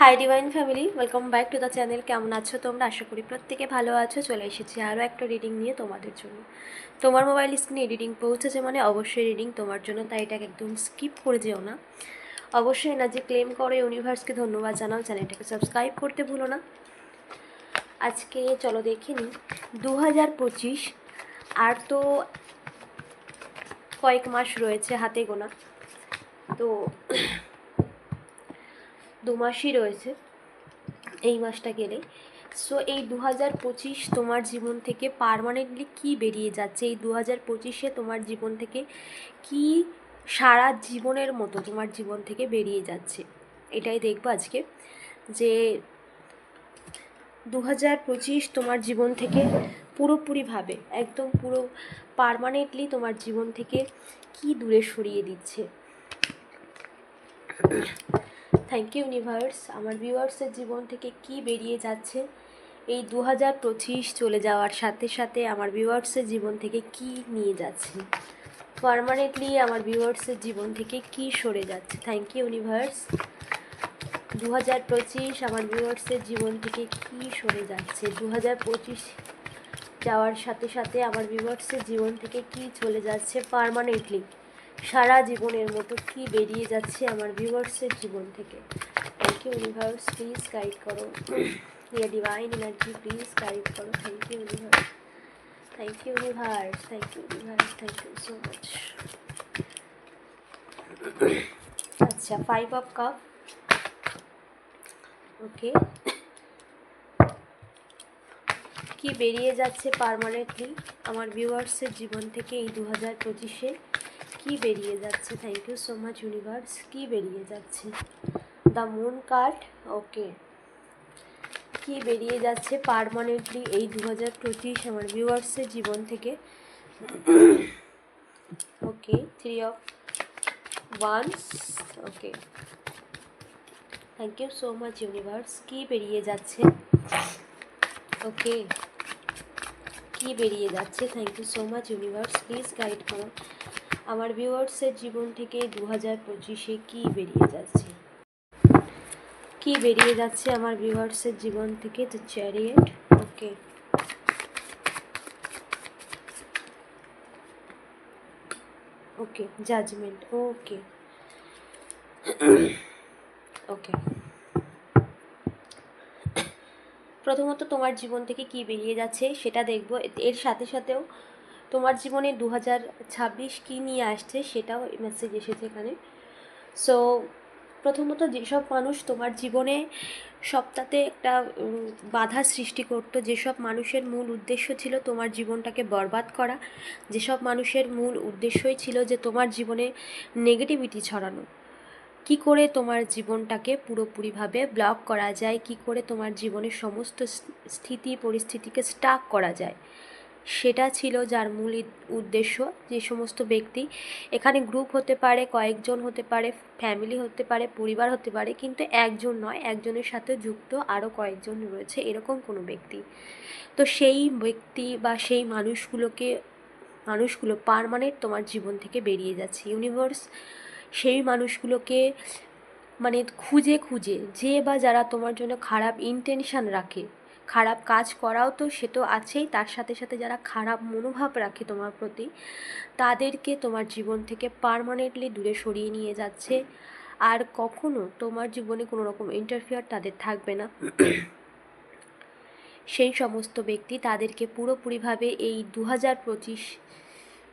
Hi divine family welcome back to the channel কেমন আছো তোমরা? আশা করি প্রত্যেকে ভালো আছো। চলে এসেছি আরও একটা রিডিং নিয়ে তোমাদের জন্য। তোমার মোবাইল স্ক্রিনে রিডিং পৌঁছেছে মানে অবশ্যই রিডিং তোমার জন্য, তাই এটাকে একদম স্কিপ করে যেও না। অবশ্যই এনার্জি ক্লেম করো ইউনিভার্সকে ধন্যবাদ জানাও চ্যানেলটাকে সাবস্ক্রাইব করতে ভুলো না। আজকে চলো দেখে নিই। দু হাজার পঁচিশ আর তো কয়েক মাস রয়েছে হাতে গোনা। তো দু মাসই রয়েছে এই মাসটা গেলে। সো এই দু হাজার পঁচিশ তোমার জীবন থেকে পারমানেন্টলি কী বেরিয়ে যাচ্ছে? এই দু হাজার পঁচিশে তোমার জীবন থেকে কি সারা জীবনের মতো তোমার জীবন থেকে বেরিয়ে যাচ্ছে? এটাই দেখব আজকে। যে দু হাজার পঁচিশ তোমার জীবন থেকে পুরোপুরিভাবে, একদম পুরো পারমানেন্টলি তোমার জীবন থেকে কি দূরে সরিয়ে দিচ্ছে? থ্যাংক ইউ ইউনিভার্স আমার ভিউয়ার্সের জীবন থেকে কি বেরিয়ে যাচ্ছে? এই দু হাজার পঁচিশ চলে যাওয়ার সাথে সাথে আমার ভিউয়ার্সের জীবন থেকে কি নিয়ে যাচ্ছে? পারমানেন্টলি আমার ভিউয়ার্সের জীবন থেকে কি সরে যাচ্ছে? থ্যাংক ইউ ইউনিভার্স দু হাজার পঁচিশ আমার ভিউয়ার্সের জীবন থেকে কি সরে যাচ্ছে? দু হাজার পঁচিশ যাওয়ার সাথে সাথে আমার ভিউয়ার্সের জীবন থেকে কি চলে যাচ্ছে? পারমানেন্টলি সারা জীবনের মতো কি বেরিয়ে যাচ্ছে আমার ভিউয়ার্সের জীবন থেকে? Thank you universe please guide করো। ইয়ে ডিভাইন এনার্জি প্লিজ গাইড করো। Thank you universe thank you universe thank you universe thank you so much আচ্ছা ফাইভ অফ কাপ ওকে কি বেরিয়ে যাচ্ছে পারমানেন্টলি আমার ভিউয়ার্সের জীবন থেকে এই দু হাজার পঁচিশে? কী বেরিয়ে যাচ্ছে? Thank you so much universe কী বেরিয়ে যাচ্ছে? দ্য মুন কার্ড ওকে কি বেরিয়ে যাচ্ছে পারমানেন্টলি এই দু হাজার পঁচিশ আমার ভিউয়ার্সের জীবন থেকে? Okay three of wands okay thank you so much universe কি বেরিয়ে যাচ্ছে? ওকে কি বেরিয়ে যাচ্ছে? Thank you so much universe please guide করো। আমার ভিউয়ার্সের জীবন থেকে দু হাজার পঁচিশে কী বেরিয়ে যাচ্ছে? কি বেরিয়ে যাচ্ছে আমার ভিউয়ার্সের জীবন থেকে? The chariot okay okay judgement okay okay প্রথমত তোমার জীবন থেকে কি বেরিয়ে যাচ্ছে সেটা দেখব। এর সাথে সাথেও তোমার জীবনে দু হাজার ছাব্বিশ কী নিয়ে আসছে সেটাও মেসেজ এসেছে এখানে। সো প্রথমত যেসব মানুষ তোমার জীবনে সপ্তাহে একটা বাধা সৃষ্টি করতো, যেসব মানুষের মূল উদ্দেশ্য ছিল তোমার জীবনটাকে বরবাদ করা, যেসব মানুষের মূল উদ্দেশ্যই ছিল যে তোমার জীবনে নেগেটিভিটি ছড়ানো, কি করে তোমার জীবনটাকে পুরোপুরিভাবে ব্লক করা যায়, কি করে তোমার জীবনের সমস্ত স্থিতি পরিস্থিতিকে স্টাক করা যায়। সেটা ছিল যার মূল উদ্দেশ্য, যে সমস্ত ব্যক্তি এখানে গ্রুপ হতে পারে, কয়েকজন হতে পারে ফ্যামিলি হতে পারে, পরিবার হতে পারে, কিন্তু একজন নয়, একজনের সাথে যুক্ত আরও কয়েকজন রয়েছে, এরকম কোনো ব্যক্তি। তো সেই ব্যক্তি বা সেই মানুষগুলোকে, মানুষগুলো পারমানেন্ট তোমার জীবন থেকে বেরিয়ে যাচ্ছে। ইউনিভার্স সেই মানুষগুলোকে মানে খুঁজে খুঁজে, যে বা যারা তোমার জন্য খারাপ ইন্টেনশান রাখে খারাপ কাজ করাও তো সে তো আছেই, তার সাথে সাথে যারা খারাপ মনোভাব রাখে তোমার প্রতি, তাদেরকে তোমার জীবন থেকে পারমানেন্টলি দূরে সরিয়ে নিয়ে যাচ্ছে। আর কখনো তোমার জীবনে কোনো রকম ইন্টারফিয়ার তাদের থাকবে না। সেই সমস্ত ব্যক্তি তাদেরকে পুরোপুরিভাবে এই দু হাজার পঁচিশ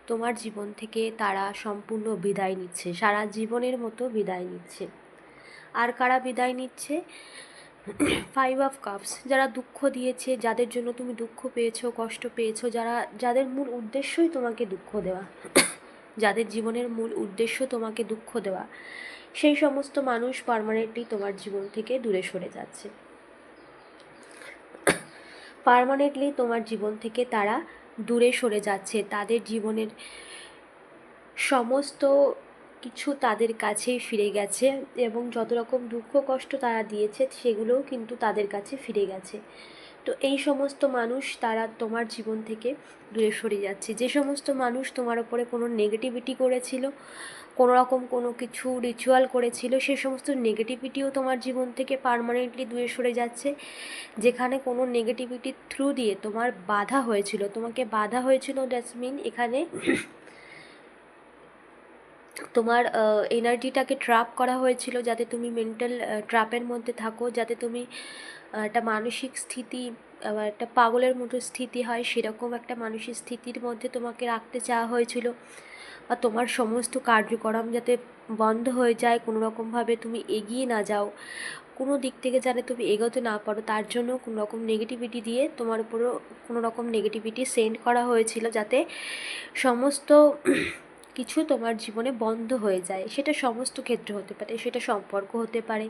তোমার জীবন থেকে তারা সম্পূর্ণ বিদায় নিচ্ছে, সারা জীবনের মতো বিদায় নিচ্ছে। আর কারা বিদায় নিচ্ছে? ফাইভ অফ কাপস যারা দুঃখ দিয়েছে, যাদের জন্য তুমি দুঃখ পেয়েছ, কষ্ট পেয়েছ, যারা, যাদের মূল উদ্দেশ্যই তোমাকে দুঃখ দেওয়া, যাদের জীবনের মূল উদ্দেশ্য তোমাকে দুঃখ দেওয়া, সেই সমস্ত মানুষ পারমানেন্টলি তোমার জীবন থেকে দূরে সরে যাচ্ছে। পার্মানেন্টলি তোমার জীবন থেকে তারা দূরে সরে যাচ্ছে, তাদের জীবনের সমস্ত কিছু তাদের কাছেই ফিরে গেছে এবং যত রকম দুঃখ, কষ্ট তারা দিয়েছে, সেগুলোও কিন্তু তাদের কাছে ফিরে গেছে। তো এই সমস্ত মানুষ তারা তোমার জীবন থেকে দূরে সরে যাচ্ছে। যে সমস্ত মানুষ তোমার ওপরে কোনো নেগেটিভিটি করেছিল কোনো রকম কোনো কিছু রিচুয়াল করেছিল, সে সমস্ত নেগেটিভিটিও তোমার জীবন থেকে পারমানেন্টলি দূরে সরে যাচ্ছে, যেখানে কোনো নেগেটিভিটির থ্রু দিয়ে তোমার বাধা হয়েছিল। তোমাকে বাধা হয়েছিল দ্যাটস মিন এখানে তোমার এনার্জিটাকে ট্র্যাপ করা হয়েছিল যাতে তুমি মেন্টাল ট্র্যাপের মধ্যে থাকো, যাতে তুমি একটা মানসিক স্থিতি একটা পাগলের মতো স্থিতি হয়, সেরকম একটা মানসিক স্থিতির মধ্যে তোমাকে রাখতে চাওয়া হয়েছিল। বা তোমার সমস্ত কার্যক্রম যাতে বন্ধ হয়ে যায় কোনো রকমভাবে তুমি এগিয়ে না যাও, কোনো দিক থেকে যাতে তুমি এগোতে না পারো, তার জন্য কোনো রকম নেগেটিভিটি দিয়ে তোমার উপরও কোনো রকম নেগেটিভিটি সেন্ড করা হয়েছিল যাতে সমস্ত কিছু তোমার জীবনে বন্ধ হয়ে যায়। সেটা সমস্ত ক্ষেত্র হতে পারে, সেটা সম্পর্ক হতে পারে,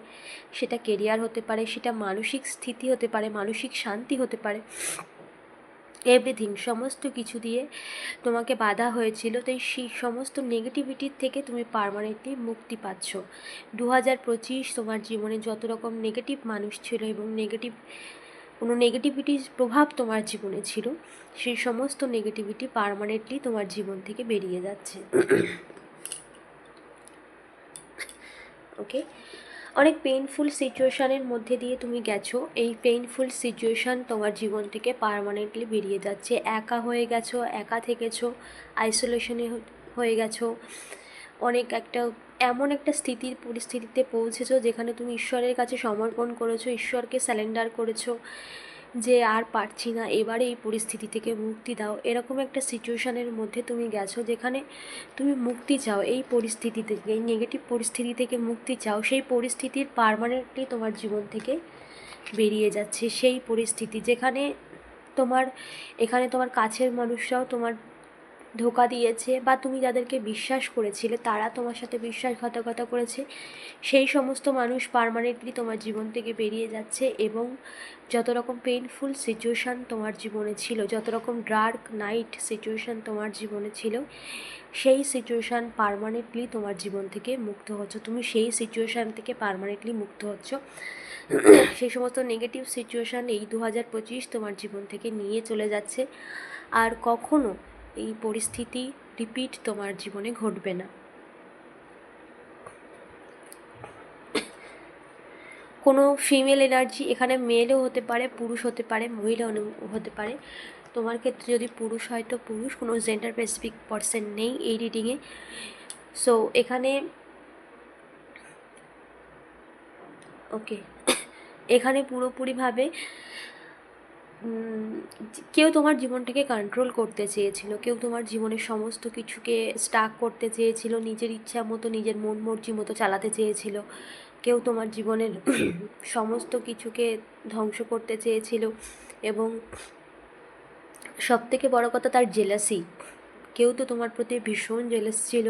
সেটা কেরিয়ার হতে পারে, সেটা মানসিক স্থিতি হতে পারে, মানসিক শান্তি হতে পারে। এভরিথিং সমস্ত কিছু দিয়ে তোমাকে বাধা হয়েছিল, তাই সেই সমস্ত নেগেটিভিটির থেকে তুমি পারমানেন্টলি মুক্তি পাচ্ছ। দু হাজার পঁচিশ তোমার জীবনে যত রকম নেগেটিভ মানুষ ছিল এবং নেগেটিভ কোনো নেগেটিভিটির প্রভাব তোমার জীবনে ছিল, সেই সমস্ত নেগেটিভিটি পারমানেন্টলি তোমার জীবন থেকে বেরিয়ে যাচ্ছে। ওকে অনেক পেইনফুল সিচুয়েশানের মধ্যে দিয়ে তুমি গেছো, এই পেইনফুল সিচুয়েশান তোমার জীবন থেকে পারমানেন্টলি বেরিয়ে যাচ্ছে। একা হয়ে গেছো, একা থেকেছো আইসোলেশনে হয়ে গেছো। অনেক একটা এমন একটা স্থিতির পরিস্থিতিতে পৌঁছেছো যেখানে তুমি ঈশ্বরের কাছে সমর্পণ করেছ, ঈশ্বরকে স্যালেন্ডার করেছ যে আর পারছি না, এবারে এই পরিস্থিতি থেকে মুক্তি দাও। এরকম একটা সিচুয়েশানের মধ্যে তুমি গেছো যেখানে তুমি মুক্তি চাও। এই পরিস্থিতি থেকে, এই নেগেটিভ পরিস্থিতি থেকে মুক্তি চাও। সেই পরিস্থিতির পারমানেন্টলি তোমার জীবন থেকে বেরিয়ে যাচ্ছে। সেই পরিস্থিতি যেখানে তোমার, এখানে তোমার কাছের মানুষরাও তোমার ধোকা দিয়েছে বা তুমি যাদেরকে বিশ্বাস করেছিলে, তারা তোমার সাথে বিশ্বাসঘাতকতা করেছে, সেই সমস্ত মানুষ পারমানেন্টলি তোমার জীবন থেকে বেরিয়ে যাচ্ছে এবং যত রকম পেইনফুল সিচুয়েশান তোমার জীবনে ছিল যত রকম ডার্ক নাইট সিচুয়েশান তোমার জীবনে ছিল, সেই সিচুয়েশান পারমানেন্টলি তোমার জীবন থেকে মুক্ত হচ্ছ। তুমি সেই সিচুয়েশান থেকে পারমানেন্টলি মুক্ত হচ্ছ। সেই সমস্ত নেগেটিভ সিচুয়েশান এই দু হাজার পঁচিশ তোমার জীবন থেকে নিয়ে চলে যাচ্ছে। আর কখনো এই পরিস্থিতি রিপিট তোমার জীবনে ঘটবে না। কোনো ফিমেল এনার্জি এখানে মেলও হতে পারে, পুরুষ হতে পারে মহিলা হতে পারে। তোমার ক্ষেত্রে যদি পুরুষ হয় তো পুরুষ, কোনো জেন্ডার স্পেসিফিক পার্সন নেই এই রিডিংয়ে সো এখানে ওকে এখানে পুরোপুরিভাবে কেউ তোমার জীবনটাকে কন্ট্রোল করতে চেয়েছিল কেউ তোমার জীবনের সমস্ত কিছুকে স্টাক করতে চেয়েছিল নিজের ইচ্ছা মতো নিজের মন মর্জি মতো চালাতে চেয়েছিল কেউ তোমার জীবনের সমস্ত কিছুকে ধ্বংস করতে চেয়েছিল এবং সব থেকে বড় কথা তার জেলাসি কেউ তো তোমার প্রতি ভীষণ জেলাস ছিল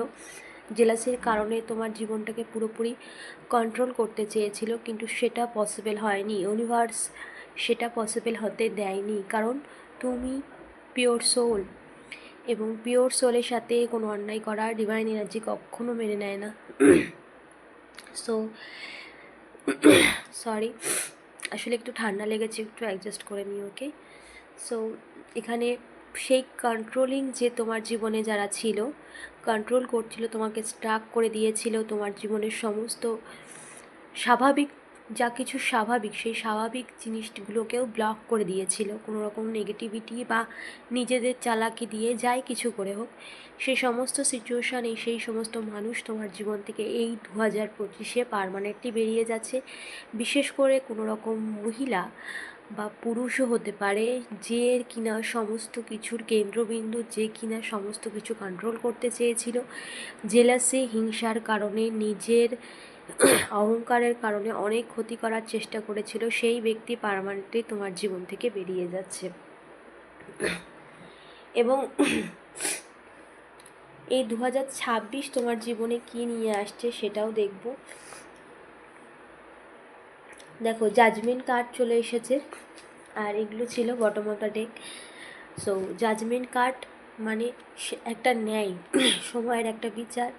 জেলাসির কারণে তোমার জীবনটাকে পুরোপুরি কন্ট্রোল করতে চেয়েছিল কিন্তু সেটা পসিবল হয়নি। ইউনিভার্স সেটা পসিবল হতে দেয়নি। কারণ তুমি পিওর সোল এবং পিওর সোলের সাথে কোনো অন্যায় করা ডিভাইন এনার্জি কখনো মেনে নেয় না। সো সরি আসলে একটু ঠান্ডা লেগেছে, একটু অ্যাডজাস্ট করে নিই ওকে সো এখানে সেই কন্ট্রোলিং যে তোমার জীবনে যারা ছিল কন্ট্রোল করছিল, তোমাকে স্টাক করে দিয়েছিল, তোমার জীবনের সমস্ত স্বাভাবিক যা কিছু স্বাভাবিক, সেই স্বাভাবিক জিনিসগুলোকেও ব্লক করে দিয়েছিল। কোনো রকম নেগেটিভিটি বা নিজেদের চালাকি দিয়ে যাই কিছু করে হোক সেই সমস্ত সিচুয়েশানে সেই সমস্ত মানুষ তোমার জীবন থেকে এই দু হাজার পঁচিশে পারমানেন্টলি বেরিয়ে যাচ্ছে। বিশেষ করে কোনো রকম মহিলা বা পুরুষও হতে পারে যে কিনা সমস্ত কিছুর কেন্দ্রবিন্দু, যে কিনা সমস্ত কিছু কন্ট্রোল করতে চেয়েছিল। জেলাসি, হিংসার কারণে নিজের অহংকারের কারণে অনেক ক্ষতি করার চেষ্টা করেছিল, সেই ব্যক্তি পারমানেন্টলি তোমার জীবন থেকে বেরিয়ে যাচ্ছে। এবং এই দু হাজার ছাব্বিশ তোমার জীবনে কী নিয়ে আসছে সেটাও দেখব। দেখো জাজমেন্ট কার্ড চলে এসেছে, আর এগুলো ছিল bottom of the deck so judgement card মানে সে একটা ন্যায়, সময়ের একটা বিচার।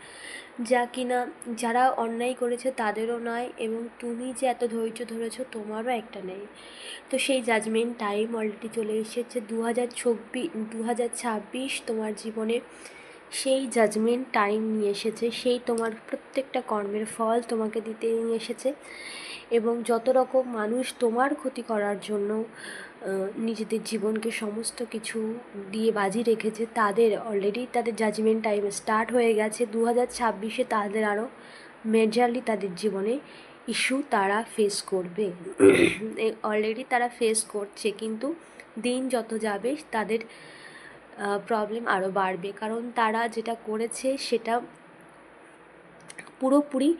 যা কিনা যারা অন্যায় করেছে তাদেরও নয় এবং তুমি যে এত ধৈর্য ধরেছ তোমারও একটা নেই তো সেই জাজমেন্ট টাইম অলরেডি চলে এসেছে। দু হাজার চব্বিশ দু হাজার ছাব্বিশ তোমার জীবনে সেই জাজমেন্ট টাইম নিয়ে এসেছে। সেই তোমার প্রত্যেকটা কর্মের ফল তোমাকে দিতে নিয়ে এসেছে। এবং যত রকম মানুষ তোমার ক্ষতি করার জন্য নিজেদের জীবনকে সমস্ত কিছু দিয়ে বাজি রেখেছে, তাদের অলরেডি তাদের জাজমেন্ট টাইম স্টার্ট হয়ে গেছে। দু হাজার ছাব্বিশে তাদের আরও মেজারলি তাদের জীবনে ইস্যু তারা ফেস করবে। অলরেডি তারা ফেস করছে, কিন্তু দিন যত যাবে তাদের প্রবলেম আরও বাড়বে। কারণ তারা যেটা করেছে সেটা পুরোপুরি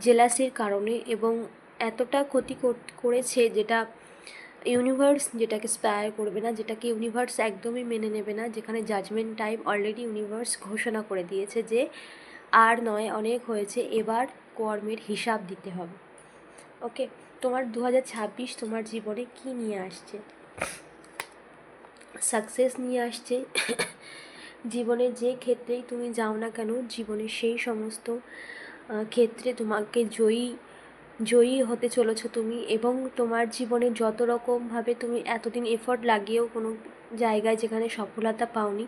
জেলাসির কারণে এবং এতটা ক্ষতি করেছে যেটা ইউনিভার্স যেটাকে স্পায়ার করবে না, যেটাকে ইউনিভার্স একদমই মেনে নেবে না, যেখানে জাজমেন্ট টাইম অলরেডি ইউনিভার্স ঘোষণা করে দিয়েছে যে আর নয় অনেক হয়েছে, এবার কর্মের হিসাব দিতে হবে। ওকে তোমার দু হাজার ছাব্বিশ তোমার জীবনে কী নিয়ে আসছে? সাকসেস নিয়ে আসছে। জীবনে যে ক্ষেত্রেই তুমি যাও না কেন জীবনে সেই সমস্ত ক্ষেত্রে তোমাকে জয়ী জয়ী হতে চলেছ তুমি এবং তোমার জীবনে যত রকমভাবে তুমি এতদিন এফর্ট লাগিয়েও কোনো জায়গায় যেখানে সফলতা পাওনি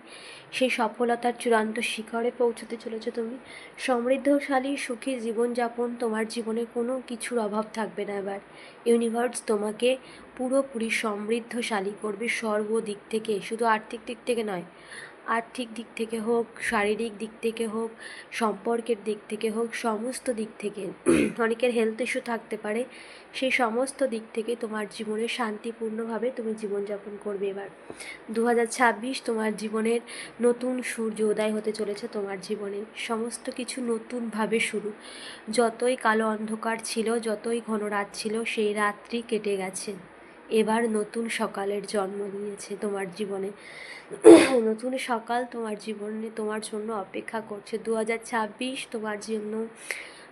সেই সফলতার চূড়ান্ত শিখরে পৌঁছতে চলেছো তুমি। সমৃদ্ধশালী সুখী জীবনযাপন তোমার জীবনে কোনো কিছুর অভাব থাকবে না এবার। ইউনিভার্স তোমাকে পুরোপুরি সমৃদ্ধশালী করবে সর্বদিক থেকে, শুধু আর্থিক দিক থেকে নয় আর্থিক দিক থেকে হোক, শারীরিক দিক থেকে হোক, সম্পর্কের দিক থেকে হোক, সমস্ত দিক থেকে অনেকের হেলথ ইস্যু থাকতে পারে। সেই সমস্ত দিক থেকে তোমার জীবনে শান্তিপূর্ণভাবে তুমি জীবনযাপন করবে এবার। দু হাজার ছাব্বিশ তোমার জীবনের নতুন সূর্য উদয় হতে চলেছে তোমার জীবনে। সমস্ত কিছু নতুনভাবে শুরু। যতই কালো অন্ধকার ছিল, যতই ঘন রাত ছিল, সেই রাত্রি কেটে গেছে। এবার নতুন সকালের জন্ম নিয়েছে তোমার জীবনে। নতুন সকাল তোমার জীবনে তোমার জন্য অপেক্ষা করছে। দু হাজার ছাব্বিশ তোমার জন্য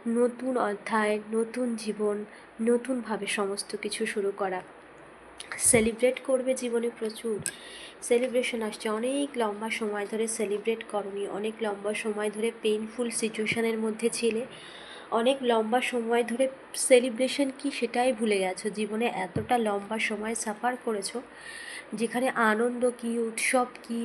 নতুন অধ্যায়, নতুন জীবন, নতুনভাবে সমস্ত কিছু শুরু করা। সেলিব্রেট করবে জীবনে প্রচুর। সেলিব্রেশন আসছে। অনেক লম্বা সময় ধরে সেলিব্রেট করনি। অনেক লম্বা সময় ধরে পেইনফুল সিচুয়েশানের মধ্যে ছিলে। অনেক লম্বা সময় ধরে সেলিব্রেশন কি সেটাই ভুলে গেছো? জীবনে এতটা লম্বা সময় সাফার করেছ, যেখানে আনন্দ কি, উৎসব কি,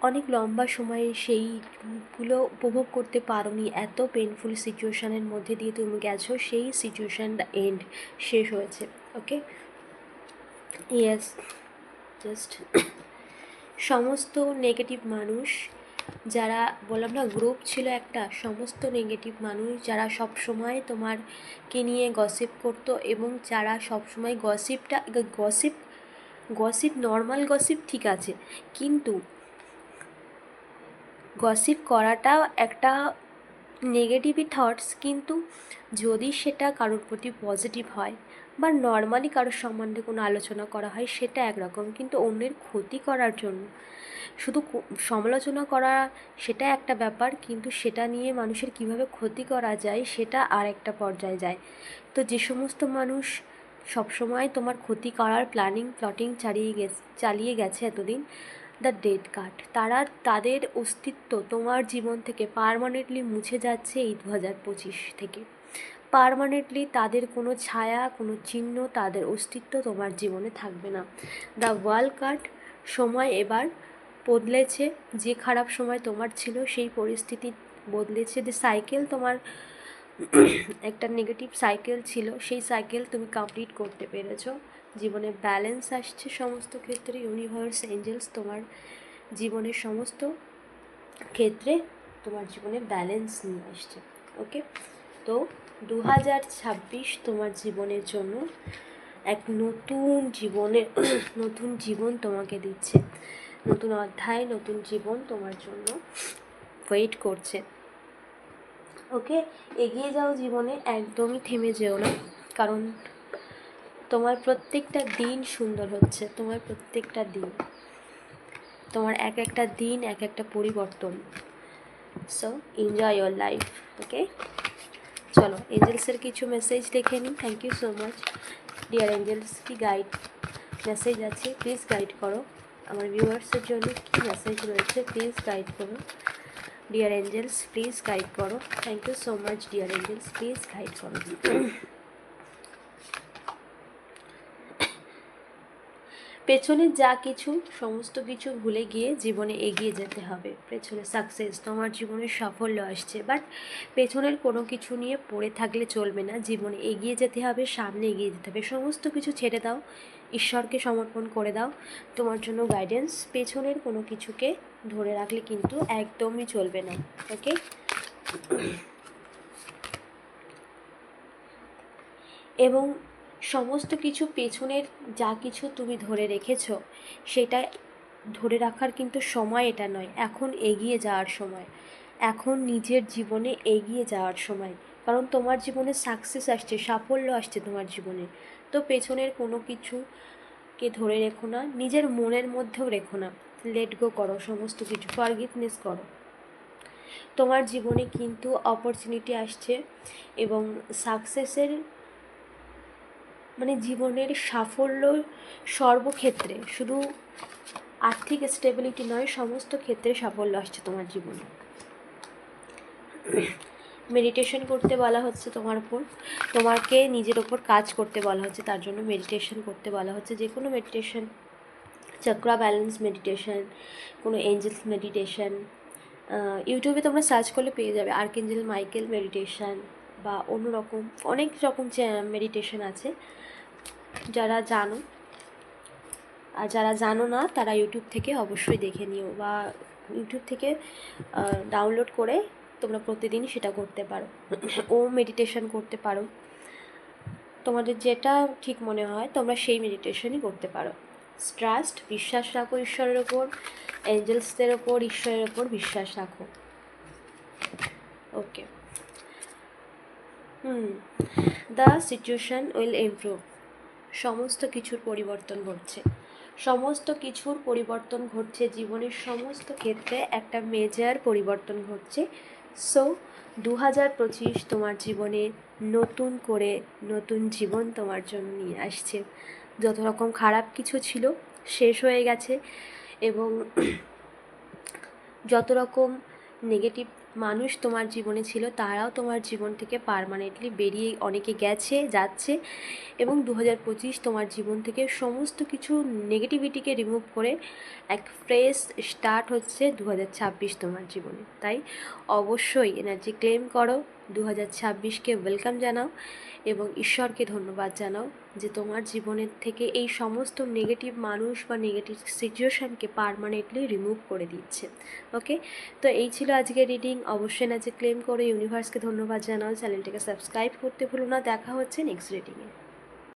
অনেক লম্বা সময়ে সেইগুলো উপভোগ করতে পারোনি, এত পেনফুল সিচুয়েশনের মধ্যে দিয়ে তুমি গেছো, সেই সিচুয়েশানটা এন্ড শেষ হয়েছে ওকে ইয়েস জাস্ট সমস্ত নেগেটিভ মানুষ যারা বললাম না গ্রুপ ছিল একটা, সমস্ত নেগেটিভ মানুষ যারা সব সময় তোমারকে নিয়ে গসিপ করতো এবং যারা সব সময় গসিপটা গসিপ গসিপ নর্মাল গসিপ ঠিক আছে, কিন্তু গসিপ করাটা একটা নেগেটিভই থটস কিন্তু যদি সেটা কারোর প্রতি পজিটিভ হয় বা নর্মালি কারোর সম্বন্ধে কোনো আলোচনা করা হয়, সেটা একরকম, কিন্তু অন্যের ক্ষতি করার জন্য শুধু সমালোচনা করা সেটা একটা ব্যাপার, কিন্তু সেটা নিয়ে মানুষের কীভাবে ক্ষতি করা যায় সেটা আর একটা পর্যায়ে যায়। তো যে সমস্ত মানুষ সবসময় তোমার ক্ষতি করার প্ল্যানিং প্লটিং চালিয়ে গেছে চালিয়ে গেছে এতদিন দ্য ডেড কার্ড তারা তাদের অস্তিত্ব তোমার জীবন থেকে পারমানেন্টলি মুছে যাচ্ছে এই দু হাজার পঁচিশ থেকে। পারমানেন্টলি তাদের কোনো ছায়া, কোনো চিহ্ন, তাদের অস্তিত্ব তোমার জীবনে থাকবে না। দ্য ওয়ার্ল্ড কার্ড সময় এবার বদলেছে, যে খারাপ সময় তোমার ছিল সেই পরিস্থিতি বদলেছে। যে সাইকেল তোমার একটা নেগেটিভ সাইকেল ছিল, সেই সাইকেল তুমি কমপ্লিট করতে পেরেছ। জীবনে ব্যালেন্স আসছে সমস্ত ক্ষেত্রে ইউনিভার্স এঞ্জেলস তোমার জীবনের সমস্ত ক্ষেত্রে তোমার জীবনে ব্যালেন্স নিয়ে আসছে ওকে তো দু হাজার ছাব্বিশ তোমার জীবনের জন্য এক নতুন জীবনে, নতুন জীবন তোমাকে দিচ্ছে। নতুন অধ্যায়, নতুন জীবন তোমার জন্য ওয়েট করছে। ওকে, এগিয়ে যাও জীবনে, একদমই থেমে যেও না, কারণ তোমার প্রত্যেকটা দিন সুন্দর হচ্ছে, তোমার প্রত্যেকটা দিন, তোমার এক একটা দিন, এক একটা পরিবর্তন। So enjoy your life okay চলো এঞ্জেলসের কিছু মেসেজ দেখে নিই thank you so much dear angels কি গাইড মেসেজ আছে? প্লিজ গাইড করো। আমার ভিউয়ার্সের জন্য কী মেসেজ রয়েছে প্লিজ গাইড করো। ডিয়ার এঞ্জেলস প্লিজ গাইড করো। Thank you so much dear angels please guide করো। পেছনের যা কিছু, সমস্ত কিছু ভুলে গিয়ে জীবনে এগিয়ে যেতে হবে। পেছনে সাকসেস তোমার জীবনে সাফল্য আসছে। বাট পেছনের কোনো কিছু নিয়ে পড়ে থাকলে চলবে না। জীবনে এগিয়ে যেতে হবে, সামনে এগিয়ে যেতে হবে। সমস্ত কিছু ছেড়ে দাও। ঈশ্বরকে সমর্পণ করে দাও। তোমার জন্য গাইডেন্স পেছনের কোনো কিছুকে ধরে রাখলে কিন্তু একদমই চলবে না। ওকে এবং সমস্ত কিছু পেছনের যা কিছু তুমি ধরে রেখেছো, সেটা ধরে রাখার কিন্তু সময় এটা নয়। এখন এগিয়ে যাওয়ার সময়। এখন নিজের জীবনে এগিয়ে যাওয়ার সময়। কারণ তোমার জীবনে সাকসেস আসছে, সাফল্য আসছে তোমার জীবনে। তো পেছনের কোনো কিছুকে ধরে রেখো না, নিজের মনের মধ্যেও রেখো না। লেট গো করো, সমস্ত কিছু। ফরগিভনেস করো। তোমার জীবনে কিন্তু অপরচুনিটি আসছে এবং সাকসেসের মানে জীবনের সাফল্য সর্বক্ষেত্রে, শুধু আর্থিক স্টেবিলিটি নয়, সমস্ত ক্ষেত্রে সাফল্য আসছে তোমার জীবনে। মেডিটেশন করতে বলা হচ্ছে তোমার উপর। তোমাকে নিজের ওপর কাজ করতে বলা হচ্ছে, তার জন্য মেডিটেশন করতে বলা হচ্ছে। যে কোনো মেডিটেশন চক্রা ব্যালেন্স মেডিটেশন কোনো এঞ্জেলস মেডিটেশন ইউটিউবে তোমরা সার্চ করলে পেয়ে যাবে। আর্কেঞ্জেল মাইকেল মেডিটেশন বা অন্য রকম অনেক রকম মেডিটেশন আছে। যারা জানো, আর যারা জানো না, তারা ইউটিউব থেকে অবশ্যই দেখে নিও বা ইউটিউব থেকে ডাউনলোড করে তোমরা প্রতিদিন সেটা করতে পারো। ও মেডিটেশন করতে পারো। তোমাদের যেটা ঠিক মনে হয়, তোমরা সেই মেডিটেশনই করতে পারো। ট্রাস্ট বিশ্বাস রাখো ঈশ্বরের ওপর এঞ্জেলসদের ওপর, ঈশ্বরের ওপর বিশ্বাস রাখো okay hmm the situation will improve সমস্ত কিছুর পরিবর্তন ঘটছে। সমস্ত কিছুর পরিবর্তন ঘটছে, জীবনের সমস্ত ক্ষেত্রে একটা মেজার পরিবর্তন ঘটছে। সো দু হাজার পঁচিশ তোমার জীবনে নতুন করে নতুন জীবন তোমার জন্য নিয়ে আসছে। যত রকম খারাপ কিছু ছিল, শেষ হয়ে গেছে এবং যত রকম নেগেটিভ মানুষ তোমার জীবনে ছিল, তারাও তোমার জীবন থেকে পারমানেন্টলি বেরিয়ে অনেকে গেছে, যাচ্ছে এবং দু হাজার পঁচিশ তোমার জীবন থেকে সমস্ত কিছু নেগেটিভিটিকে রিমুভ করে এক ফ্রেশ স্টার্ট হচ্ছে দু হাজার ছাব্বিশ তোমার জীবনে। তাই অবশ্যই এনার্জি ক্লেম করো। দু হাজার ছাব্বিশকে ওয়েলকাম জানাও এবং ঈশ্বরকে ধন্যবাদ জানাও যে তোমার জীবনের থেকে এই সমস্ত নেগেটিভ মানুষ বা নেগেটিভ সিচুয়েশানকে পারমানেন্টলি রিমুভ করে দিচ্ছে। ওকে তো এই ছিল আজকের রিডিং অবশ্যই না যে ক্লেম করে ইউনিভার্সকে ধন্যবাদ জানাও। চ্যানেলটিকে সাবস্ক্রাইব করতে ভুলো না। দেখা হচ্ছে নেক্সট রিডিংয়ে